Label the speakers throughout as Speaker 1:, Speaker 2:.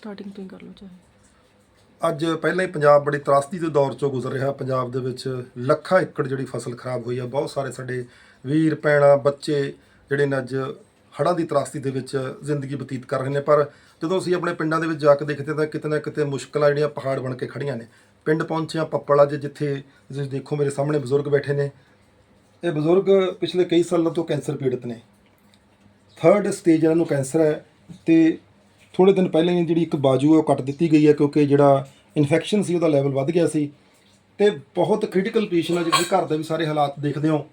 Speaker 1: Starting ਤੋਂ ਹੀ ਕਰ ਲਓ ਚਾਹੇ।
Speaker 2: ਅੱਜ ਪਹਿਲਾਂ ਹੀ ਪੰਜਾਬ ਬੜੀ ਤਰਾਸਦੀ ਦੇ ਦੌਰ ਚੋਂ ਗੁਜ਼ਰ ਰਿਹਾ। ਪੰਜਾਬ ਦੇ ਵਿੱਚ ਲੱਖਾਂ ਏਕੜ ਜਿਹੜੀ ਫਸਲ ਖਰਾਬ ਹੋਈ ਆ। ਬਹੁਤ ਸਾਰੇ ਸਾਡੇ ਵੀਰ, ਭੈਣਾਂ, ਬੱਚੇ ਜਿਹੜੇ ਨੇ ਅੱਜ ਹੜ੍ਹਾਂ ਦੀ ਤਰਾਸਦੀ ਦੇ ਵਿੱਚ ਜ਼ਿੰਦਗੀ ਬਤੀਤ ਕਰ ਰਹੇ ਨੇ। ਪਰ ਜਦੋਂ ਅਸੀਂ ਆਪਣੇ ਪਿੰਡਾਂ ਦੇ ਵਿੱਚ ਜਾ ਕੇ ਦੇਖਦੇ ਤਾਂ ਕਿਤੇ ਨਾ ਕਿਤੇ ਮੁਸ਼ਕਲਾਂ ਜਿਹੜੀਆਂ ਪਹਾੜ ਬਣ ਕੇ ਖੜੀਆਂ ਨੇ। ਪਿੰਡ ਪਹੁੰਚਿਆ ਪੱਪਲ ਅੱਜ ਜਿੱਥੇ ਤੁਸੀਂ ਦੇਖੋ ਮੇਰੇ ਸਾਹਮਣੇ ਬਜ਼ੁਰਗ ਬੈਠੇ ਨੇ। ਇਹ ਬਜ਼ੁਰਗ ਪਿਛਲੇ ਕਈ ਸਾਲਾਂ ਤੋਂ ਕੈਂਸਰ ਪੀੜਤ ਨੇ। ਥਰਡ ਸਟੇਜ ਇਹਨਾਂ ਨੂੰ ਕੈਂਸਰ ਹੈ ਤੇ ਥੋੜੇ ਦਿਨ ਪਹਿਲਾਂ ਹੀ ਜਿਹੜੀ ਇੱਕ ਬਾਜੂ ਹੈ ਉਹ ਕੱਟ ਦਿੱਤੀ ਗਈ ਹੈ ਕਿਉਂਕਿ ਜਿਹੜਾ ਇਨਫੈਕਸ਼ਨ ਸੀ ਉਹਦਾ ਲੈਵਲ ਵੱਧ ਗਿਆ ਸੀ। ਤੇ ਬਹੁਤ ਕ੍ਰਿਟੀਕਲ ਪੋਜੀਸ਼ਨ ਹੈ ਜਿਵੇਂ ਘਰ ਦੇ ਵੀ ਸਾਰੇ ਹਾਲਾਤ ਦੇਖਦੇ ਹੋ।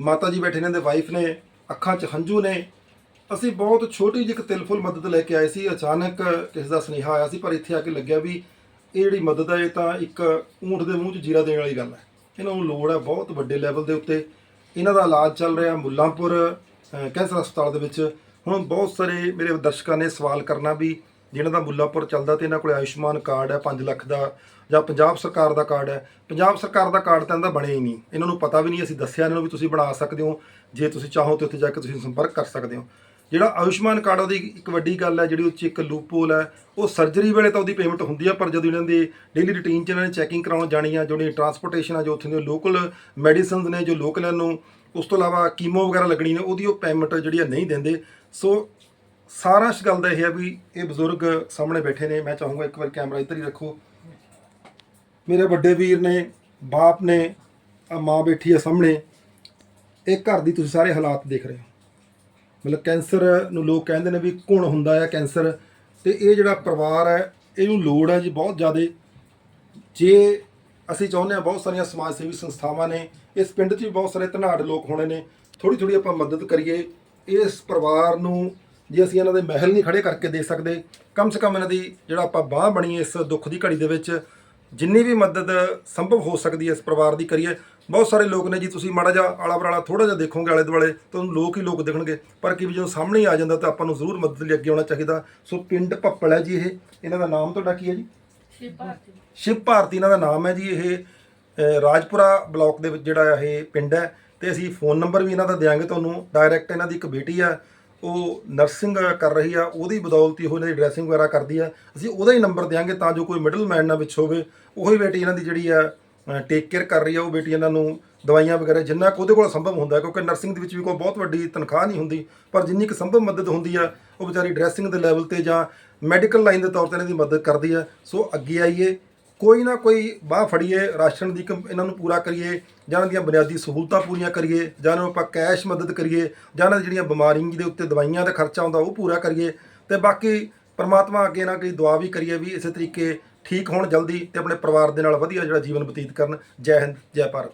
Speaker 2: ਮਾਤਾ ਜੀ ਬੈਠੇ ਨੇ ਦੇ ਵਾਈਫ ਨੇ, ਅੱਖਾਂ 'ਚ ਹੰਝੂ ਨੇ। ਅਸੀਂ ਬਹੁਤ ਛੋਟੀ ਜਿਹੀ ਇੱਕ ਤਿਲਫੁਲ ਮਦਦ ਲੈ ਕੇ ਆਏ ਸੀ। ਅਚਾਨਕ ਕਿਸੇ ਦਾ ਸੁਨੇਹਾ ਆਇਆ ਸੀ, ਪਰ ਇੱਥੇ ਆ ਕੇ ਲੱਗਿਆ ਵੀ ਇਹ ਜਿਹੜੀ ਮਦਦ ਹੈ, ਇਹ ਤਾਂ ਇੱਕ ਊਂਠ ਦੇ ਮੂੰਹ 'ਚ ਜੀਰਾ ਦੇਣ ਵਾਲੀ ਗੱਲ ਹੈ। ਇਹਨਾਂ ਨੂੰ ਲੋੜ ਹੈ ਬਹੁਤ ਵੱਡੇ ਲੈਵਲ ਦੇ ਉੱਤੇ। ਇਹਨਾਂ ਦਾ ਇਲਾਜ ਚੱਲ ਰਿਹਾ ਮੁੱਲਾਂਪੁਰ ਕੈਂਸਰ ਹਸਪਤਾਲ ਦੇ ਵਿੱਚ। ਹੁਣ ਬਹੁਤ ਸਾਰੇ ਮੇਰੇ ਦਰਸ਼ਕਾਂ ਨੇ ਸਵਾਲ ਕਰਨਾ ਵੀ ਜਿਹਨਾਂ ਦਾ ਮੁੱਲਾਂਪੁਰ ਚੱਲਦਾ ਤੇ ਇਹਨਾਂ ਕੋਲ ਆਯੁਸ਼ਮਾਨ ਕਾਰਡ ਹੈ 5 ਲੱਖ ਦਾ ਜਾਂ ਪੰਜਾਬ ਸਰਕਾਰ ਦਾ ਕਾਰਡ ਹੈ। ਪੰਜਾਬ ਸਰਕਾਰ ਦਾ ਕਾਰਡ ਤਾਂ ਇਹਦਾ ਬਣਿਆ ਹੀ ਨਹੀਂ। ਇਹਨਾਂ ਨੂੰ ਪਤਾ ਵੀ ਨਹੀਂ, ਅਸੀਂ ਦੱਸਿਆ ਇਹਨਾਂ ਨੂੰ ਵੀ ਤੁਸੀਂ ਬਣਾ ਸਕਦੇ ਹੋ। ਜੇ ਤੁਸੀਂ ਚਾਹੋ ਤੇ ਉੱਥੇ ਜਾ ਕੇ ਤੁਸੀਂ ਸੰਪਰਕ ਕਰ ਸਕਦੇ ਹੋ। ਜਿਹੜਾ ਆਯੁਸ਼ਮਾਨ ਕਾਰਡ ਉਹਦੀ ਇੱਕ ਵੱਡੀ ਗੱਲ ਹੈ, ਜਿਹੜੀ ਉਹ 'ਚ ਇੱਕ ਲੂਪੋਲ ਹੈ, ਉਹ ਸਰਜਰੀ ਵੇਲੇ ਤਾਂ ਉਹਦੀ ਪੇਮੈਂਟ ਹੁੰਦੀ ਆ, ਪਰ ਜਦੋਂ ਇਹਨਾਂ ਦੀ ਡੇਲੀ ਰੁਟੀਨ 'ਚ ਇਹਨਾਂ ਨੇ ਚੈਕਿੰਗ ਕਰਾਉਣ ਜਾਣੀ ਆ ਜਿਹੜੀ ਟਰਾਂਸਪੋਰਟੇਸ਼ਨ ਆ, ਜੋ ਉੱਥੇ ਦੇ ਲੋਕਲ ਮੈਡੀਸਿਨਸ ਨੇ, ਜੋ ਲੋਕਲ ਨੂੰ, ਉਸ ਤੋਂ ਇਲਾਵਾ ਕੀਮੋ ਵਗੈਰਾ ਲੱਗਣੀ ਨੇ, ਉਹਦੀ ਉਹ ਪੇਮੈਂਟ ਜਿਹੜੀ ਆ ਨਹੀਂ ਦਿੰਦੇ। ਸੋ ਸਾਰਾ ਇਸ ਗੱਲ ਦਾ ਇਹ ਹੈ ਵੀ ਇਹ ਬਜ਼ੁਰਗ ਸਾਹਮਣੇ ਬੈਠੇ ਨੇ, ਮੈਂ ਚਾਹੂੰਗਾ ਇੱਕ ਵਾਰ ਕੈਮਰਾ ਇੱਧਰ ਹੀ ਰੱਖੋ। ਮੇਰੇ ਵੱਡੇ ਵੀਰ ਨੇ, ਬਾਪ ਨੇ ਆ ਮਾਂ ਬੈਠੀ ਆ ਸਾਹਮਣੇ, ਇਹ ਘਰ ਦੀ ਤੁਸੀਂ ਸਾਰੇ ਹਾਲਾਤ ਦੇਖ ਰਹੇ ਹੋ। ਮਤਲਬ ਕੈਂਸਰ ਨੂੰ ਲੋਕ ਕਹਿੰਦੇ ਨੇ ਵੀ ਘੁਣ ਹੁੰਦਾ ਹੈ ਕੈਂਸਰ, ਤੇ ਇਹ ਜਿਹੜਾ ਪਰਿਵਾਰ ਹੈ, ਇਹਨੂੰ ਲੋੜ ਹੈ ਜੀ ਬਹੁਤ ਜ਼ਿਆਦਾ। ਜੇ ਅਸੀਂ ਚਾਹੁੰਦੇ ਹਾਂ ਬਹੁਤ ਸਾਰੀਆਂ ਸਮਾਜ ਸੇਵੀ ਸੰਸਥਾਵਾਂ ਨੇ, ਇਸ ਪਿੰਡ 'ਚ ਵੀ ਬਹੁਤ ਸਾਰੇ ਧਨਾੜ ਲੋਕ ਹੋਣੇ ਨੇ ਥੋੜੀ ਥੋੜੀ ਆਪਾਂ ਮਦਦ ਕਰੀਏ, ਇਸ ਪਰਿਵਾਰ ਨੂੰ ਜੇ ਅਸੀਂ ਇਹਨਾਂ ਦੇ ਮਹਿਲ ਨਹੀਂ ਖੜੇ ਕਰਕੇ ਦੇ ਸਕਦੇ, ਕਮ ਸੇ ਕਮ ਇਹਨਾਂ ਦੀ ਜਿਹੜਾ ਆਪਾਂ ਬਾਹ ਬਣੀ ਇਸ ਦੁੱਖ ਦੀ ਘੜੀ ਦੇ ਵਿੱਚ, ਜਿੰਨੀ ਵੀ ਮਦਦ ਸੰਭਵ ਹੋ ਸਕਦੀ ਹੈ ਇਸ ਪਰਿਵਾਰ ਦੀ ਕਰੀਏ ਬਹੁਤ ਸਾਰੇ ਲੋਕ ਨੇ ਜੀ ਤੁਸੀਂ ਮਾੜਾ ਜਿਹਾ ਆਲਾ ਬਰਾਲਾ ਥੋੜਾ ਜਿਹਾ ਦੇਖੋਗੇ ਆਲੇ ਦੁਆਲੇ ਤੁਹਾਨੂੰ ਲੋਕ ਹੀ ਲੋਕ ਦਿਖਣਗੇ। ਪਰ ਕਿ ਵੀ ਜਦੋਂ ਸਾਹਮਣੇ ਆ ਜਾਂਦਾ ਤਾਂ ਆਪਾਂ ਨੂੰ ਜ਼ਰੂਰ ਮਦਦ ਲਈ ਅੱਗੇ ਆਉਣਾ ਚਾਹੀਦਾ। ਸੋ ਪਿੰਡ ਭੱਪਲ ਹੈ ਜੀ ਇਹ। ਇਹਨਾਂ ਦਾ ਨਾਮ ਤੁਹਾਡਾ ਕੀ ਹੈ ਜੀ? ਸ਼ਿਵ ਭਾਰਤੀ। ਇਹਨਾਂ ਦਾ ਨਾਮ ਹੈ ਜੀ। ਇਹ ਰਾਜਪੁਰਾ ਬਲਾਕ ਦੇ ਵਿੱਚ ਜਿਹੜਾ ਇਹ ਪਿੰਡ ਹੈ। ਤੇ ਅਸੀਂ ਫੋਨ ਨੰਬਰ ਵੀ ਇਹਨਾਂ ਦਾ ਦਿਆਂਗੇ ਤੁਹਾਨੂੰ। ਡਾਇਰੈਕਟ ਇਹਨਾਂ ਦੀ ਇੱਕ ਬੇਟੀ ਆ। ਉਹ ਨਰਸਿੰਗ ਕਰ ਰਹੀ ਆ। ਉਹਦੀ ਬਦੌਲਤ ਹੀ ਉਹ ਇਹਨਾਂ ਦੀ ਡਰੈਸਿੰਗ ਵਗੈਰਾ ਕਰਦੀ ਆ। ਅਸੀਂ ਉਹਦਾ ਹੀ ਨੰਬਰ ਦਿਆਂਗੇ ਤਾਂ ਜੋ ਕੋਈ ਮਿਡਲ ਮੈਨ ਨਾ ਵਿੱਚ ਹੋਵੇ। ਉਹੀ ਬੇਟੀ ਇਹਨਾਂ ਦੀ ਜਿਹੜੀ ਆ ਟੇਕ ਕੇਅਰ ਕਰ ਰਹੀ ਹੈ ਉਹ ਬੇਟੀ ਇਹਨਾਂ ਨੂੰ, ਦਵਾਈਆਂ ਵਗੈਰਾ, ਜਿੰਨਾ ਕੁ ਉਹਦੇ ਕੋਲ ਸੰਭਵ ਹੁੰਦਾ ਕਿਉਂਕਿ ਨਰਸਿੰਗ ਦੇ ਵਿੱਚ ਵੀ ਕੋਈ ਬਹੁਤ ਵੱਡੀ ਤਨਖਾਹ ਨਹੀਂ ਹੁੰਦੀ, ਪਰ ਜਿੰਨੀ ਕੁ ਸੰਭਵ ਮਦਦ ਹੁੰਦੀ ਆ, ਉਹ ਵਿਚਾਰੀ ਡਰੈਸਿੰਗ ਦੇ ਲੈਵਲ ਤੇ ਜਾਂ ਮੈਡੀਕਲ ਲਾਈਨ ਦੇ ਤੌਰ ਤੇ ਇਹਨਾਂ ਦੀ ਮਦਦ ਕਰਦੀ ਆ। ਸੋ ਅੱਗੇ ਆਈਏ, ਕੋਈ ਨਾ ਕੋਈ ਬਾਹ ਫੜੀਏ, ਰਾਸ਼ਨ ਦੀ ਕੰ- ਇਹਨਾਂ ਨੂੰ ਪੂਰਾ ਕਰੀਏ, ਜਾਂ ਇਹਨਾਂ ਦੀਆਂ ਬੁਨਿਆਦੀ ਸਹੂਲਤਾਂ ਪੂਰੀਆਂ ਕਰੀਏ, ਜਾਂ ਇਹਨਾਂ ਨੂੰ ਆਪਾਂ ਕੈਸ਼ ਮਦਦ ਕਰੀਏ, ਜਾਂ ਇਹਨਾਂ ਦੀ ਜਿਹੜੀਆਂ ਬਿਮਾਰੀਆਂ ਦੇ ਉੱਤੇ ਦਵਾਈਆਂ ਦਾ ਖਰਚਾ ਹੁੰਦਾ ਉਹ ਪੂਰਾ ਕਰੀਏ। ਤੇ ਬਾਕੀ ਪਰਮਾਤਮਾ ਅੱਗੇ ਨਾ ਕੋਈ ਦੁਆ ਵੀ ਕਰੀਏ ਵੀ ਇਸੇ ਤਰੀਕੇ ਠੀਕ ਹੋਣ ਜਲਦੀ ਤੇ ਆਪਣੇ ਪਰਿਵਾਰ ਦੇ ਨਾਲ ਵਧੀਆ ਜਿਹੜਾ ਜੀਵਨ ਬਤੀਤ ਕਰਨ। ਜੈ ਹਿੰਦ, ਜੈ ਭਾਰਤ।